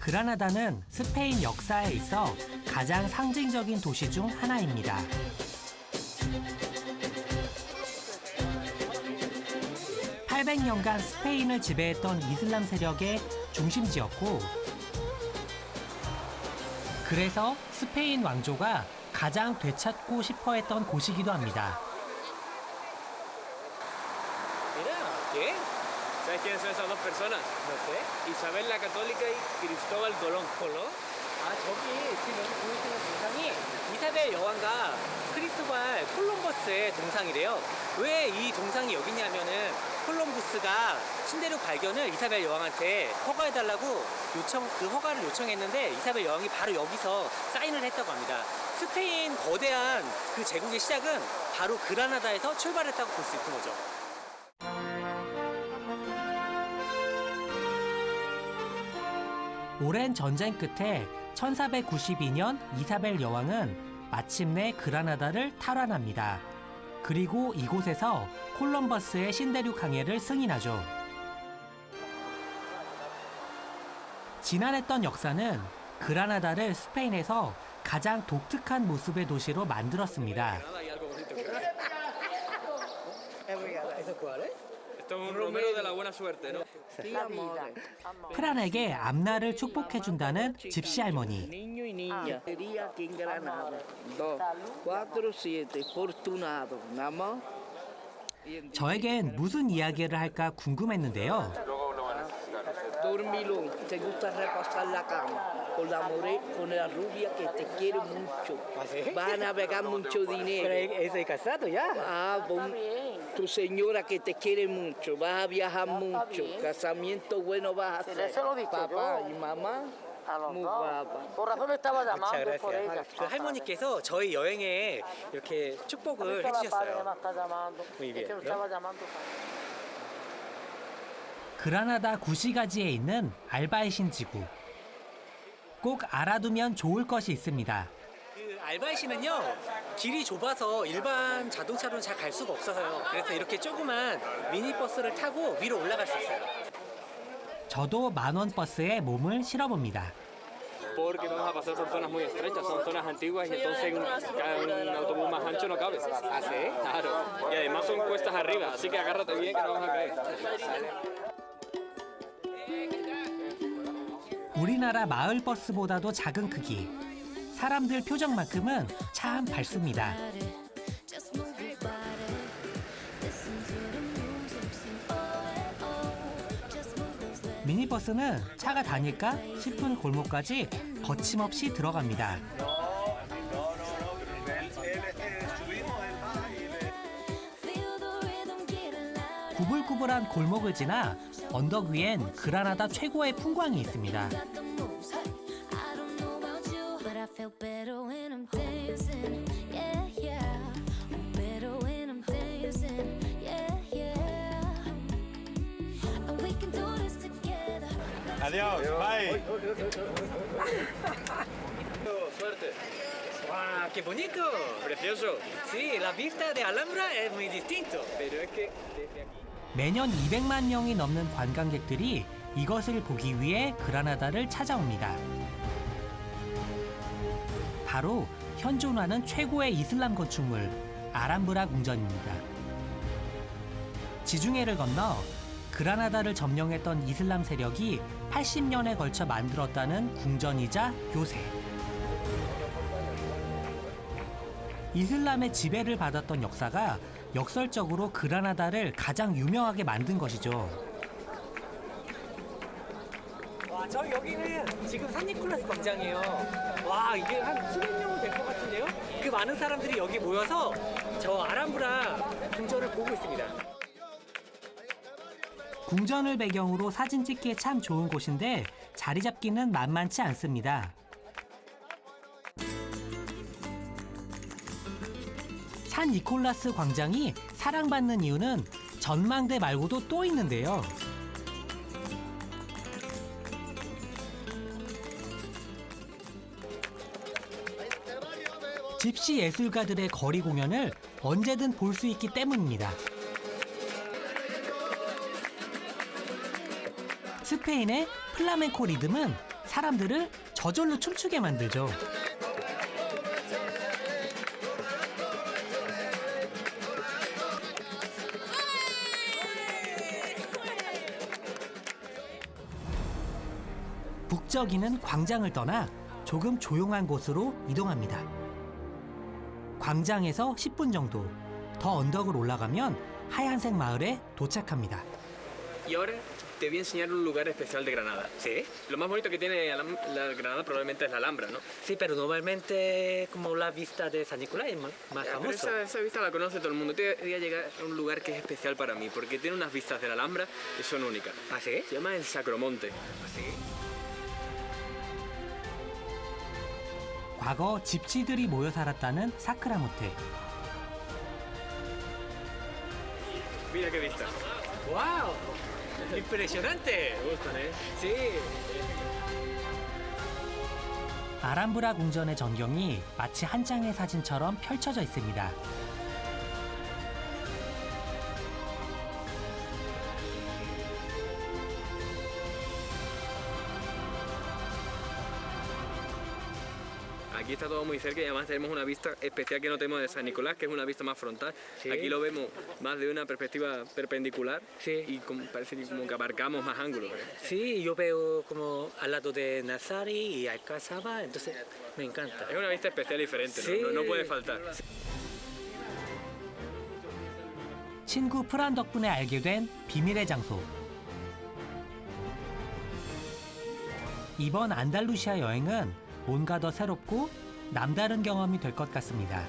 그라나다는 스페인 역사에 있어 가장 상징적인 도시 중 하나입니다. (800년간) 스페인을 지배했던 이슬람 세력의 중심지였고 그래서 스페인 왕조가 가장 되찾고 싶어 했던 곳이기도 합니다. ¿Sabes quiénes son esas dos personas? No sé. Isabel la Católica y Cristóbal Colón. ¿Colón? 아 저기 지금 여기 보이시는 동상이 이사벨 여왕과 크리스토발 콜럼버스의 동상이래요. 왜 이 동상이 여기 있냐면은 콜럼버스가 신대륙 발견을 이사벨 여왕한테 허가해달라고 요청 그 허가를 요청했는데 이사벨 여왕이 바로 여기서 사인을 했다고 합니다. 스페인 거대한 그 제국의 시작은 바로 그라나다에서 출발했다고 볼 수 있는 거죠. 오랜 전쟁 끝에 1492년 이사벨 여왕은 마침내 그라나다를 탈환합니다. 그리고 이곳에서 콜럼버스의 신대륙 항해를 승인하죠. 지난했던 역사는 그라나다를 스페인에서 가장 독특한 모습의 도시로 만들었습니다. Esto es un romero de la buena suerte, ¿no? 프란에게 앞날을 축복해준다는 집시 할머니. Niño y niña. Sería aquí en Granada. Dos, cuatro, siete. Fortunado. Nada más. 저에겐 무슨 이야기를 할까 궁금했는데요. dormilón. Te gusta repasar la cama. Con la more, con la rubia que te quiere mucho. Vas a navegar mucho dinero. ¿Eso casado ya? Ah, bon- tu señora que te quiere mucho, vas a viajar mucho, casamiento bueno vas a hacer. eso lo he dicho Papá yo. y mamá, A los muy dos. guapa. Por razón estaba Muchas llamando por ella. gracias. 그 할머니께서 저희 여행에 이렇게 축복을 Ahorita la padre 해주셨어요. me está llamando. Muy Es bien, que ¿no? 그라나다 구시가지에 있는 알바이신 지구. 꼭 알아두면 좋을 것이 있습니다. 그 알바이시는요 길이 좁아서 일반 자동차로는 잘 갈 수가 없어서요. 그래서 이렇게 조그만 미니버스를 타고 위로 올라갈 수 있어요. 저도 만원 버스에 몸을 실어봅니다. porque vamos a pasar por zonas muy estrechas, son zonas antiguas y entonces un, un autobús más ancho no cabe. ¿Ah, sí? Claro. Y además son cuestas arriba, así que agárrate bien que no vamos a caer. 우리나라 마을 버스보다도 작은 크기. 사람들 표정만큼은 참 밝습니다. Oh oh. 미니버스는 차가 다닐까 싶은 골목까지 거침없이 들어갑니다. 구불구불한 골목을 지나 언덕 위엔 그라나다 최고의 풍광이 있습니다. Que desde aquí... 매년 200만 명이 넘는 관광객들이 이것을 보기 위해 그라나다를 찾아옵니다. 바로 현존하는 최고의 이슬람 건축물 아람브라 궁전입니다. 지중해를 건너 그라나다를 점령했던 이슬람 세력이 80년에 걸쳐 만들었다는 궁전이자 요새. 이슬람의 지배를 받았던 역사가 역설적으로 그라나다를 가장 유명하게 만든 것이죠. 와, 저기 여기는 지금 산니콜라스 광장이에요. 와, 이게 한 수백 명될것 같은데요? 그 많은 사람들이 여기 모여서 저 아람브라 궁전을 보고 있습니다. 궁전을 배경으로 사진 찍기에 참 좋은 곳인데 자리 잡기는 만만치 않습니다. 산 니콜라스 광장이 사랑받는 이유는 전망대 말고도 또 있는데요. 집시 예술가들의 거리 공연을 언제든 볼 수 있기 때문입니다. 스페인의 플라멘코 리듬은 사람들을 저절로 춤추게 만들죠. 북적이는 광장을 떠나 조금 조용한 곳으로 이동합니다. 광장에서 10분 정도 더 언덕을 올라가면 하얀색 마을에 도착합니다. Y ahora te voy a enseñar un lugar especial de Granada. ¿Sí? Lo más bonito que tiene Alam- la Granada probablemente es la Alhambra, ¿no? Sí, pero normalmente como la vista de San Nicolás es más, más Ya, pero famoso. esa, esa vista la conoce todo el mundo. Te voy a llegar a un lugar que es especial para mí, porque tiene unas vistas de la Alhambra que son únicas. ¿Ah, sí? Se llama el Sacromonte. 과거 집시들이 모여 살았다는 사크라모테. Mira qué vista. ¡Wow! ¡Impresionante! Me gustan, ¿eh? Sí. 아람브라 궁전의 전경이 마치 한 장의 사진처럼 펼쳐져 있습니다. Aquí está todo muy cerca y además tenemos una vista especial que no tenemos de San Nicolás, que es una vista más frontal. Sí. Aquí lo vemos más de una perspectiva perpendicular Sí. y como- parece que como que abarcamos más ángulos. ¿eh? Sí, yo veo como al lado de Nazari y Alcázaba, entonces me encanta. Es una vista especial y diferente, ¿no? Sí. No, no puede faltar. 친구 프란 덕분에 알게 된 비밀의 장소. 이번 안달루시아 여행은 뭔가 더 새롭고 남다른 경험이 될 것 같습니다.